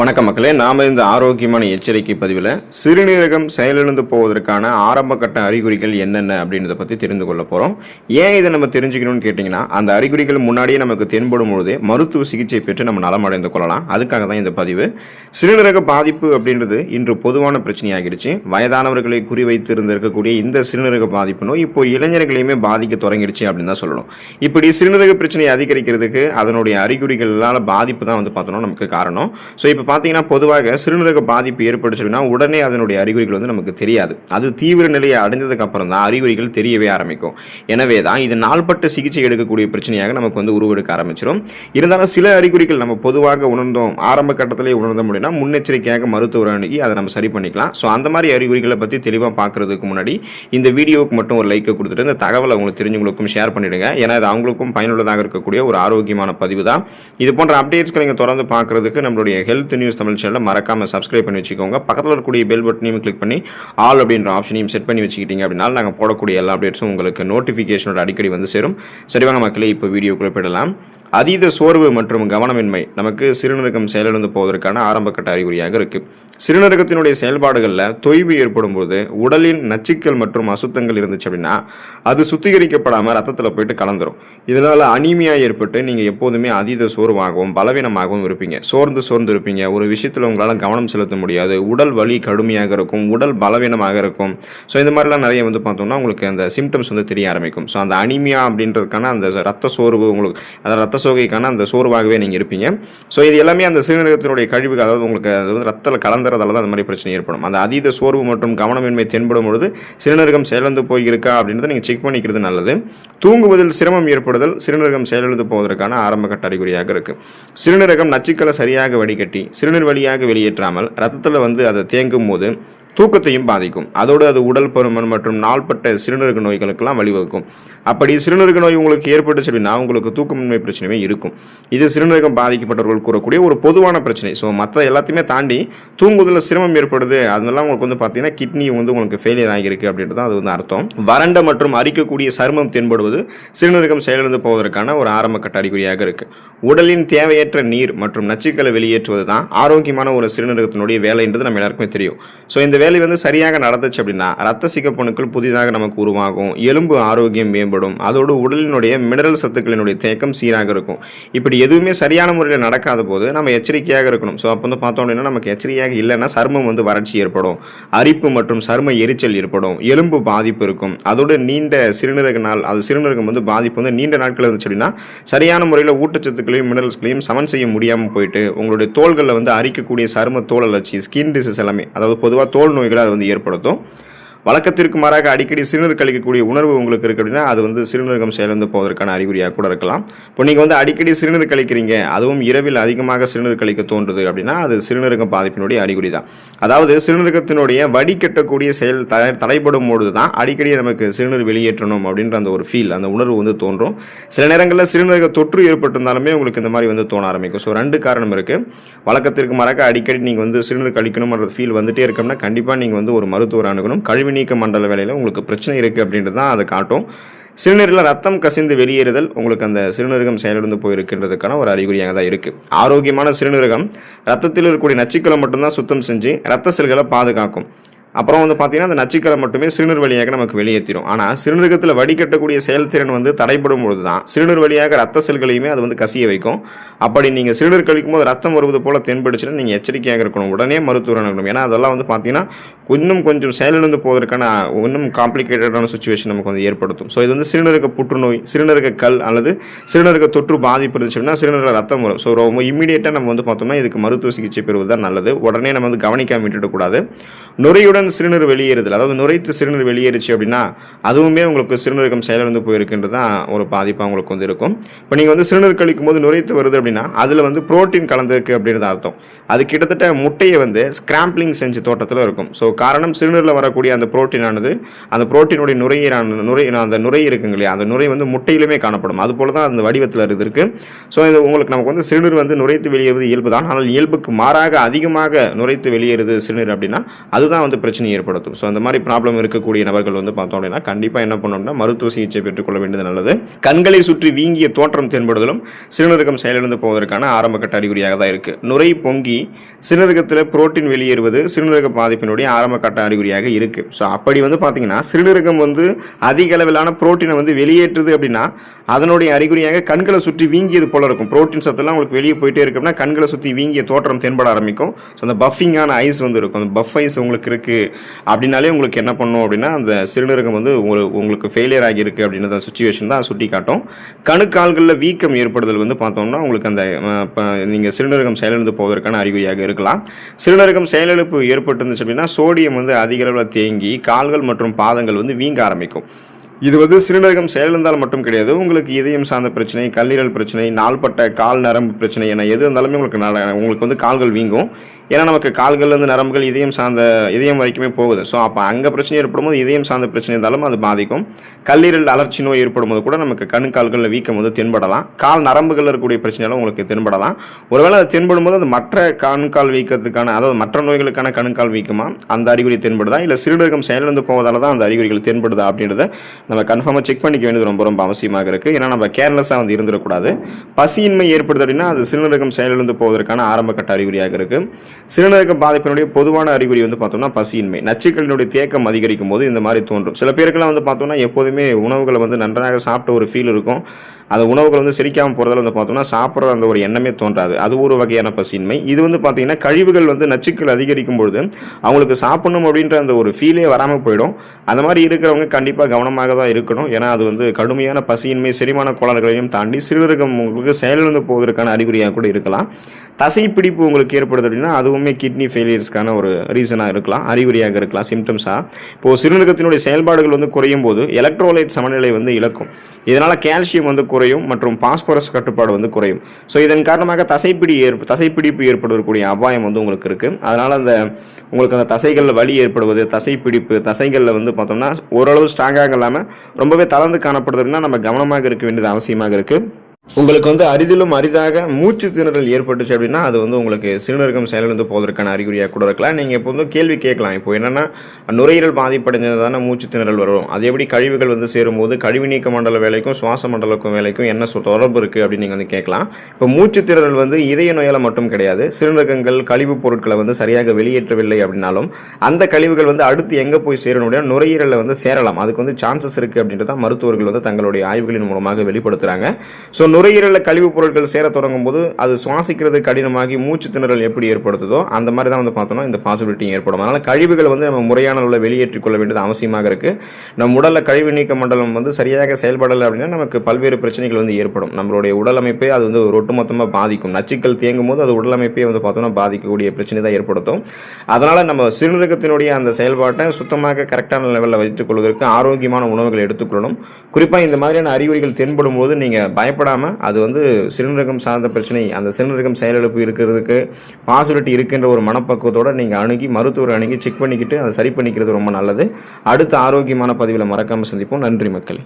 வணக்கம் மக்களே நாம் இந்த ஆரோக்கியமான எச்சரிக்கை பதிவில் சிறுநீரகம் செயலிழந்து போவதற்கான ஆரம்ப கட்ட அறிகுறிகள் என்னென்ன அப்படின்றத பற்றி தெரிந்து கொள்ள போகிறோம் ஏன் இதை நம்ம தெரிஞ்சுக்கணும்னு கேட்டிங்கன்னா அந்த அறிகுறிகள் முன்னாடியே நமக்கு தென்படும் பொழுதே மருத்துவ சிகிச்சை பெற்று நம்ம நலமடைந்து கொள்ளலாம். அதுக்காக தான் இந்த பதிவு. சிறுநீரக பாதிப்பு அப்படின்றது இன்று பொதுவான பிரச்சனையாகிடுச்சு. வயதானவர்களை குறிவைத்து இருந்திருக்கக்கூடிய இந்த சிறுநீரக பாதிப்பு நோய் இப்போ இளைஞர்களையுமே பாதிக்க தொடங்கிடுச்சு அப்படின்னு தான் சொல்லணும். இப்படி சிறுநீரக பிரச்சனையை அதிகரிக்கிறதுக்கு அதனுடைய அறிகுறிகளால் பாதிப்பு தான் வந்து பார்த்தோம்னா நமக்கு காரணம். ஸோ இப்போ பார்த்தீங்கன்னா பொதுவாக சிறுநீரக பாதிப்பு ஏற்படுச்சுன்னா உடனே அதனுடைய அறிகுறிகள் வந்து நமக்கு தெரியாது. அது தீவிர நிலையை அடைந்ததுக்கு அப்புறம் தான் அறிகுறிகள் தெரியவே ஆரம்பிக்கும். எனவே தான் இது நாள்பட்ட சிகிச்சை எடுக்கக்கூடிய பிரச்சனையாக நமக்கு வந்து உருவெடுக்க ஆரம்பிச்சிடும் இருந்தாலும் சில அறிகுறிகள் நம்ம பொதுவாக உணர்ந்தோம் ஆரம்ப கட்டத்திலே உணர்ந்த முடியும்னா முன்னெச்சரிக்கையாக மருத்துவர் அணுகி அதை நம்ம சரி பண்ணிக்கலாம். ஸோ அந்த மாதிரி அறிகுறிகளை பற்றி தெளிவாக பார்க்கறதுக்கு முன்னாடி இந்த வீடியோவுக்கு மட்டும் ஒரு லைக்கை கொடுத்துட்டு இந்த தகவலை உங்களுக்கு தெரிஞ்சவங்களுக்கும் ஷேர் பண்ணிடுங்க. ஏன்னா இது அவங்களுக்கும் பயனுள்ளதாக இருக்கக்கூடிய ஒரு ஆரோக்கியமான பதிவு தான். இது போன்ற அப்டேட்ஸ்களை நீங்கள் தொடர்ந்து பார்க்கறதுக்கு நம்மளுடைய ஹெல்த் நியூஸ் தமிழ் சேனலில் மறக்காமல் சப்ஸ்கிரைப் பண்ணி வச்சுக்கோங்க. பக்கத்தில் இருக்கக்கூடிய பெல் பட்டனையும் கிளிக் பண்ணி ஆல் அப்படின்ற ஆப்ஷனையும் செட் பண்ணி வச்சுக்கிட்டீங்க அப்படின்னா நாங்கள் போடக்கூடிய எல்லா அப்டேட்ஸும் உங்களுக்கு நோட்டிஃபிகேஷனோட அடிக்கடி வந்து சேரும். சரிவாங்க மக்களே இப்போ வீடியோ குறிப்பிடலாம் அதீத சோர்வு மற்றும் கவனமின்மை நமக்கு சிறுநீரகம் செயலிழந்து போவதற்கான ஆரம்பக்கட்ட அறிகுறியாக இருக்கு. சிறுநீரகத்தினுடைய செயல்பாடுகளில் தொய்வு ஏற்படும் போது உடலின் நச்சுக்கள் மற்றும் அசுத்தங்கள் இருந்துச்சு அப்படின்னா அது சுத்திகரிக்கப்படாமல் ரத்தத்தில் போயிட்டு கலந்துரும். இதனால் அனீமியா ஏற்பட்டு நீங்கள் எப்போதுமே அதீத சோர்வாகவும் பலவீனமாகவும் இருப்பீங்க. சோர்ந்து சோர்ந்து இருப்பீங்க. ஒரு விஷயத்தில் உங்களால் கவனம் செலுத்த முடியாது. உடல் வலி கடுமையாக இருக்கும். உடல் பலவீனமாக இருக்கும். ஸோ இந்த மாதிரிலாம் நிறைய வந்து பார்த்தோம்னா உங்களுக்கு அந்த சிம்டம்ஸ் வந்து தெரிய ஆரம்பிக்கும். ஸோ அந்த அனிமியா அப்படின்றதுக்கான அந்த ரத்த சோர்வு உங்களுக்கு அதாவது ரத்த சோகைக்கான அந்த சோர்வாகவே நீங்கள் இருப்பீங்க. ஸோ இது எல்லாமே அந்த சிறுநீரகத்தினுடைய கழிவுகள் அதாவது உங்களுக்கு அது வந்து ரத்தத்தில் கலந்துறதால தான் அந்த மாதிரி பிரச்சனை ஏற்படும். அந்த அதீத சோர்வு மற்றும் கவனமின்மை தென்படும் பொழுது சிறுநீரகம் செயலந்து போயிருக்கா அப்படின்றத நீங்கள் செக் பண்ணிக்கிறது நல்லது. தூங்குவதில் சிரமம் ஏற்படுதல் சிறுநீரகம் செயலிழந்து போவதற்கான ஆரம்ப கட்ட அறிகுறியாக இருக்குது சிறுநீரகம் நச்சுக்களை சரியாக வடிகட்டி சிறுநீர் வழியாக வெளியேற்றாமல் ரத்தத்தில் வந்து அதை தேங்கும் போது தூக்கத்தையும் பாதிக்கும். அதோடு அது உடல் பருமன் மற்றும் நாள்பட்ட சிறுநீரக நோய்களுக்கெல்லாம் வழிவகுக்கும். அப்படி சிறுநீரக நோய் உங்களுக்கு ஏற்பட்டுச்சு அப்படின்னா உங்களுக்கு தூக்கமின்மை பிரச்சனையுமே இருக்கும். இது சிறுநீரகம் பாதிக்கப்பட்டவர்கள் கூறக்கூடிய ஒரு பொதுவான பிரச்சனை. ஸோ மற்ற எல்லாத்தையுமே தாண்டி தூங்குவதில் சிரமம் ஏற்படுது. அதனால உங்களுக்கு வந்து பார்த்தீங்கன்னா கிட்னி வந்து உங்களுக்கு ஃபெயிலியர் ஆகியிருக்கு அப்படின்றது அது வந்து அர்த்தம். வறண்ட மற்றும் அரிக்கக்கூடிய சருமம் தென்படுவது சிறுநீரகம் செயலிழந்து போவதற்கான ஒரு ஆரம்ப கட்ட அறிகுறியாக இருக்குது உடலின் தேவையற்ற நீர் மற்றும் நச்சுக்களை வெளியேற்றுவது தான் ஆரோக்கியமான ஒரு சிறுநீரகத்தினுடைய வேலைன்றது நம்ம எல்லாருக்குமே தெரியும். ஸோ இந்த வேலை வந்து சரியாக நடந்துச்சு அப்படின்னா ரத்த சிகப்பணுக்கள் புதிதாக நமக்கு உருவாகும் எலும்பு ஆரோக்கியம் மேம்படும் அதோடு உடலினுடைய மினரல் சத்துக்களினுடைய தேக்கம் சீராக இருக்கும். இப்படி எதுவுமே சரியான முறையில் நடக்காத போது நம்ம எச்சரிக்கையாக இருக்கணும். ஸோ அப்போ வந்து பார்த்தோம் அப்படின்னா நமக்கு எச்சரிக்கையாக இல்லைன்னா சருமம் வந்து வறட்சி ஏற்படும் அரிப்பு மற்றும் சரும எரிச்சல் ஏற்படும் எலும்பு பாதிப்பு இருக்கும். அதோடு நீண்ட சிறுநீரக நாள் அது சிறுநீரகம் வந்து பாதிப்பு வந்து நீண்ட நாட்கள் இருந்துச்சு அப்படின்னா சரியான முறையில் ஊட்டச்சத்துக்களையும் மினரல்ஸ்களையும் சமன் செய்ய முடியாமல் போயிட்டு உங்களுடைய தோள்களில் வந்து அரிக்கக்கூடிய சரும தோல் அலர்ச்சி ஸ்கின் டிசீஸ் எல்லாமே அதாவது பொதுவாக தோல் நோய்களை அது வந்து ஏற்படுத்தும் வழக்கத்திற்கு மாறாக அடிக்கடி சிறுநீர் கழிக்கக்கூடிய உணர்வு உங்களுக்கு இருக்கு அப்படின்னா அது வந்து சிறுநீரகம் செயலிழந்து போவதற்கான அறிகுறியாக கூட இருக்கலாம். இப்போ நீங்கள் வந்து அடிக்கடி சிறுநீர் கழிக்கிறீங்க அதுவும் இரவில் அதிகமாக சிறுநீர் கழிக்க தோன்றுது அப்படின்னா அது சிறுநீரகம் பாதிப்பினுடைய அறிகுறி தான் அதாவது சிறுநீரகத்தினுடைய வடிகட்டக்கூடிய செயல் தடை தடைப்படும் பொழுது தான் அடிக்கடி நமக்கு சிறுநீர் வெளியேற்றணும் அப்படின்ற அந்த ஒரு ஃபீல் அந்த உணர்வு வந்து தோன்றும். சில நேரங்களில் சிறுநீரக தொற்று ஏற்பட்டிருந்தாலுமே உங்களுக்கு இந்த மாதிரி வந்து தோண ஆரம்பிக்கும். ஸோ ரெண்டு காரணம் இருக்குது வழக்கத்திற்கு மாறாக அடிக்கடி நீங்கள் வந்து சிறுநீர் கழிக்கணும்ன்ற ஃபீல் வந்துட்டே இருக்கோம்னா கண்டிப்பாக நீங்கள் வந்து ஒரு மருத்துவர் அணுகணும். கழிவு நீக்க மண்டல வேலையில் உங்களுக்கு பிரச்சனை இருக்குது அப்படின்றது தான் அதை காட்டும். சிறுநீரில் ரத்தம் கசிந்து வெளியேறுதல் உங்களுக்கு அந்த சிறுநீரகம் செயலிழந்து போயிருக்கின்றதுக்கான ஒரு அறிகுறியாக தான் இருக்குது ஆரோக்கியமான சிறுநீரகம் ரத்தத்தில் இருக்கக்கூடிய நச்சுக்களை மட்டும்தான் சுத்தம் செஞ்சு ரத்த செல்களை பாதுகாக்கும். அப்புறம் வந்து பார்த்தீங்கன்னா அந்த நச்சுக்களை மட்டுமே சிறுநீர் வழியாக நமக்கு வெளியேற்றிடும் ஆனால் சிறுநீரகத்தில் வடிகட்டக்கூடிய செயல்திறன் வந்து தடைப்படும் பொழுது தான் சிறுநீர் வழியாக ரத்த செல்களையுமே அது வந்து கசிய வைக்கும். அப்படி நீங்கள் சிறுநீர் கழிக்கும் போது ரத்தம் வருவது போல தென்படுச்சுன்னா நீங்கள் எச்சரிக்கையாக இருக்கணும். உடனே மருத்துவர் அணுகணும். ஏன்னா அதெல்லாம் வந்து பார்த்தீங்கன்னா இன்னும் கொஞ்சம் செயலிழந்து போவதற்கான இன்னும் காம்ப்ளிகேட்டடான சுச்சுவேஷன் நமக்கு வந்து ஏற்படுத்தும். ஸோ இது வந்து சிறுநீரக புற்றுநோய் சிறுநீரக கல் அல்லது சிறுநீரக தொற்று பாதிப்பு இருந்துச்சுன்னா சிறுநீரக ரத்தம் வரும். ஸோ ரொம்ப இமீடியட்டாக நம்ம வந்து பார்த்தோம்னா இதுக்கு மருத்துவ சிகிச்சை பெறுவது தான் நல்லது. உடனே நம்ம வந்து கவனிக்காமல் விட்டுடக்கூடாது. நுரையுடன் சிறுநீர் வெளியேறுதல் அதாவது நுரைத்து சிறுநீர் வெளியேறுச்சு அப்படின்னா அதுவுமே உங்களுக்கு சிறுநீரகம் செயலிழந்து போயிருக்குன்றது தான் ஒரு பாதிப்பாக உங்களுக்கு வந்து இருக்கும். இப்போ நீங்கள் வந்து சிறுநீர் கழிக்கும் போது நுரைத்து வருது அப்படின்னா அதில் வந்து புரோட்டீன் கலந்துருக்கு அப்படின்றது அர்த்தம். அது கிட்டத்தட்ட முட்டையை வந்து ஸ்கிராம்பிளிங் செஞ்சு தோட்டத்தில் இருக்கும். ஸோ காரணம் சிறுநீரில் வரக்கூடிய அந்த புரோட்டீனானது அந்த புரோட்டீனுடைய நுரையீரான நுரை அந்த நுரை இருக்குங்க இல்லையா அந்த நுரை வந்து முட்டையிலுமே காணப்படும். அது போல தான் அந்த வடிவத்தில் இருக்கு. ஸோ இது உங்களுக்கு நமக்கு வந்து சிறுநீர் வந்து நுரைத்து வெளியேறுவது இயல்பு தான் ஆனால் இயல்புக்கு மாறாக அதிகமாக நுரைத்து வெளியேறுது சிறுநீர் அப்படின்னா அதுதான் வந்து பிரச்சனை ஏற்படுத்தும். ஸோ அந்த மாதிரி ப்ராப்ளம் இருக்கக்கூடிய நபர்கள் வந்து பார்த்தோம் அப்படின்னா கண்டிப்பாக என்ன பண்ணணும்னா மருத்துவ சிகிச்சை பெற்றுக்கொள்ள வேண்டியது நல்லது. கண்களை சுற்றி வீங்கிய தோற்றம் தென்படுதலும் சிறுநீரகம் செயலிழந்து போவதற்கான ஆரம்பகட்ட அறிகுறியாக தான் இருக்குது நுரை பொங்கி சிறுநீரகத்தில் புரோட்டீன் வெளியேறுவது சிறுநீரக பாதிப்பினுடைய ஆரம்பகட்ட அறிகுறியாக இருக்குது ஸோ அப்படி வந்து பார்த்தீங்கன்னா சிறுநீரகம் வந்து அதிக அளவிலான புரோட்டீனை வந்து வெளியேற்றுது அப்படின்னா அதனுடைய அறிகுறியாக கண்களை சுற்றி வீங்கியது போல இருக்கும். புரோட்டீன் சத்தெல்லாம் உங்களுக்கு வெளியே போயிட்டே இருக்கும்னா கண்களை சுற்றி வீங்கிய தோற்றம் தென்பட ஆரம்பிக்கும். ஸோ அந்த பஃபிங்கான ஐஸ் வந்து இருக்கும். அந்த பஃப் ஐஸ் உங்களுக்கு இருக்குது இருக்கு அப்படின்னாலே உங்களுக்கு என்ன பண்ணும் அப்படின்னா அந்த சிறுநீரகம் வந்து உங்களுக்கு உங்களுக்கு ஃபெயிலியர் ஆகியிருக்கு அப்படின்ற சுச்சுவேஷன் தான் சுட்டி காட்டும் கணுக்கால்களில் வீக்கம் ஏற்படுதல் வந்து பார்த்தோம்னா உங்களுக்கு அந்த நீங்கள் சிறுநீரகம் செயலிழந்து போவதற்கான அறிகுறியாக இருக்கலாம். சிறுநீரகம் செயலிழப்பு ஏற்பட்டிருந்துச்சு அப்படின்னா சோடியம் வந்து அதிக அளவில் தேங்கி கால்கள் மற்றும் பாதங்கள் வந்து வீங்க ஆரம்பிக்கும். இது வந்து சிறுநீரகம் செயலிழந்தால் மட்டும் கிடையாது. உங்களுக்கு இதயம் சார்ந்த பிரச்சனை கல்லீரல் பிரச்சனை நாள்பட்ட கால் நரம்பு பிரச்சனை என எது இருந்தாலுமே உங்களுக்கு நல- உங்களுக்கு வந்து கால்கள் வீங்கும். ஏன்னா நமக்கு கால்கள்லேருந்து நரம்புகள் இதயம் சார்ந்த இதயம் வரைக்குமே போகுது. ஸோ அப்போ அங்கே பிரச்சனை ஏற்படும் போது இதயம் சார்ந்த பிரச்சனை இருந்தாலும் அது பாதிக்கும். கல்லீரல் அலர்ச்சி நோய் ஏற்படும் போது கூட நமக்கு கண் கால்களில் வீக்கம் வந்து தென்படலாம். கால் நரம்புகளில் இருக்கக்கூடிய பிரச்சனைகளும் உங்களுக்கு தென்படலாம். ஒருவேளை அது தென்படும் போது அது மற்ற கண்கால் வீக்கத்துக்கான அதாவது மற்ற நோய்களுக்கான கணுக்கால் வீக்கமாக அந்த அறிகுறி தென்படுதா? இல்லை சிறுநீரகம் செயலிழந்து போவதால் தான் அந்த அறிகுறிகள் தென்படுதா அப்படின்றத நம்ம கன்ஃபார்மாக செக் பண்ணிக்க வேண்டியது ரொம்ப ரொம்ப அவசியமாக இருக்குது ஏன்னா நம்ம கேர்லெஸ்ஸாக வந்து இருந்துடக்கூடாது. பசியின்மை ஏற்படுது அப்படின்னா அது சிறுநீரகம் செயலிழந்து போவதற்கான ஆரம்பக்கட்ட அறிகுறியாக இருக்குது சிறுநீரக பாதிப்பினுடைய பொதுவான அறிகுறி வந்து பார்த்தோம்னா பசியின்மை. நச்சுக்களினுடைய தேக்கம் அதிகரிக்கும் போது இந்த மாதிரி தோன்றும். சில பேருக்கெல்லாம் வந்து பார்த்தோம்னா எப்போதுமே உணவுகளை வந்து நன்றாக சாப்பிட்ட ஒரு ஃபீல் இருக்கும். அந்த உணவுகள் வந்து செரிக்காமல் போகிறதால வந்து பார்த்தோம்னா சாப்பிட்ற அந்த ஒரு எண்ணமே தோன்றாது. அது ஒரு வகையான பசியின்மை. இது வந்து பார்த்தீங்கன்னா கழிவுகள் வந்து நச்சுக்கள் அதிகரிக்கும் பொழுது அவங்களுக்கு சாப்பிடணும் அப்படின்ற அந்த ஒரு ஃபீலே வராமல் போயிடும். அந்த மாதிரி இருக்கிறவங்க கண்டிப்பாக கவனமாக தான் இருக்கணும். ஏன்னா அது வந்து கடுமையான பசியின்மை செரிமான கோளாறுகளையும் தாண்டி சிறுநீரகம் உங்களுக்கு செயலிழந்து போவதற்கான அறிகுறியாக கூட இருக்கலாம். தசைப்பிடிப்பு உங்களுக்கு ஏற்படுது அப்படின்னா அதுவுமே கிட்னி ஃபெயிலியர்ஸ்க்கான ஒரு ரீசனாக இருக்கலாம். அறிகுறியாக இருக்கலாம். சிம்டம்ஸாக இப்போது சிறுநீரகத்தினுடைய செயல்பாடுகள் வந்து குறையும் போது எலக்ட்ரோலைட் சமநிலை வந்து இழக்கும். இதனால் கால்சியம் வந்து குறையும் மற்றும் பாஸ்பரஸ் கட்டுப்பாடு வந்து குறையும். ஸோ இதன் காரணமாக தசைப்பிடி ஏற்ப தசைப்பிடிப்பு ஏற்படக்கூடிய அபாயம் வந்து உங்களுக்கு இருக்குது அதனால் அந்த உங்களுக்கு அந்த தசைகளில் வலி ஏற்படுவது தசைப்பிடிப்பு தசைகளில் வந்து பார்த்தோம்னா ஓரளவு ஸ்ட்ராங்காக இல்லாமல் ரொம்பவே தளர்ந்து காணப்படுதுன்னா நம்ம கவனமாக இருக்க வேண்டியது அவசியமாக இருக்குது உங்களுக்கு வந்து அரிதிலும் அரிதாக மூச்சு திணறல் ஏற்பட்டுச்சு அப்படின்னா அது வந்து உங்களுக்கு சிறுநீரகம் செயலிழந்து போவதற்கான அறிகுறியாக கூட இருக்கலாம். நீங்கள் இப்போ வந்து கேள்வி கேட்கலாம். இப்போ என்னென்னா நுரையீரல் பாதிப்படைஞ்சது தானே மூச்சு திணறல் வரும். அது எப்படி கழிவுகள் வந்து சேரும்போது கழிவு நீக்க மண்டல வேலைக்கும் சுவாச மண்டலக்கும் வேலைக்கும் என்ன சொ- தொடர்பு இருக்குது அப்படின்னு நீங்கள் வந்து கேட்கலாம். இப்போ மூச்சு திணறல் வந்து இதய நோயால் மட்டும் கிடையாது. சிறுநீரகங்கள் கழிவுப் பொருட்களை வந்து சரியாக வெளியேற்றவில்லை அப்படின்னாலும் அந்த கழிவுகள் வந்து அடுத்து எங்கே போய் சேரணும் நுரையீரலில் வந்து சேரலாம். அதுக்கு வந்து சான்சஸ் இருக்குது அப்படின்றத மருத்துவர்கள் வந்து தங்களுடைய ஆய்வுகளின் மூலமாக வெளிப்படுத்துகிறாங்க ஸோ நுரையீரலில் கழிவுப் பொருட்கள் சேர தொடங்கும் போது அது சுவாசிக்கிறது கடினமாகி மூச்சு திணறல் எப்படி ஏற்படுத்துதோ அந்த மாதிரி தான் வந்து பார்த்தோம்னா இந்த பாசிபிலிட்டி ஏற்படும். அதனால் கழிவுகள் வந்து நம்ம முறையான அளவில் வெளியேற்றிக் கொள்ள வேண்டியது அவசியமாக இருக்குது நம் உடலில் கழிவு நீக்க மண்டலம் வந்து சரியாக செயல்படலை அப்படின்னா நமக்கு பல்வேறு பிரச்சனைகள் வந்து ஏற்படும். நம்மளுடைய உடல் அமைப்பை அது வந்து ஒரு ஒட்டுமொத்தமாக பாதிக்கும். நச்சுக்கள் தேங்கும் போது அது உடல் அமைப்பை வந்து பார்த்தோம்னா பாதிக்கக்கூடிய பிரச்சனை தான் ஏற்படுத்தும். அதனால் நம்ம சிறுநீரகத்தினுடைய அந்த செயல்பாட்டை சுத்தமாக கரெக்டான லெவலில் வைத்துக் கொள்வதற்கு ஆரோக்கியமான உணவுகளை எடுத்துக்கொள்ளணும் குறிப்பாக இந்த மாதிரியான அறிகுறிகள் தென்படும் போது நீங்கள் பயப்படாமல் அது வந்து சிறுநீரகம் சார்ந்த பிரச்சனை அந்த சிறுநீரகம் செயலிழப்பு இருக்கிறதுக்கு பாசிபிலிட்டி இருக்கின்ற ஒரு மனப்பக்குவத்தோடு நீங்கள் அணுகி மருத்துவரை அணுகி செக் பண்ணிக்கிட்டு அதை சரி பண்ணிக்கிறது ரொம்ப நல்லது. அடுத்த ஆரோக்கியமான பதிவில் மறக்காமல் சந்திப்போம். நன்றி மக்களே.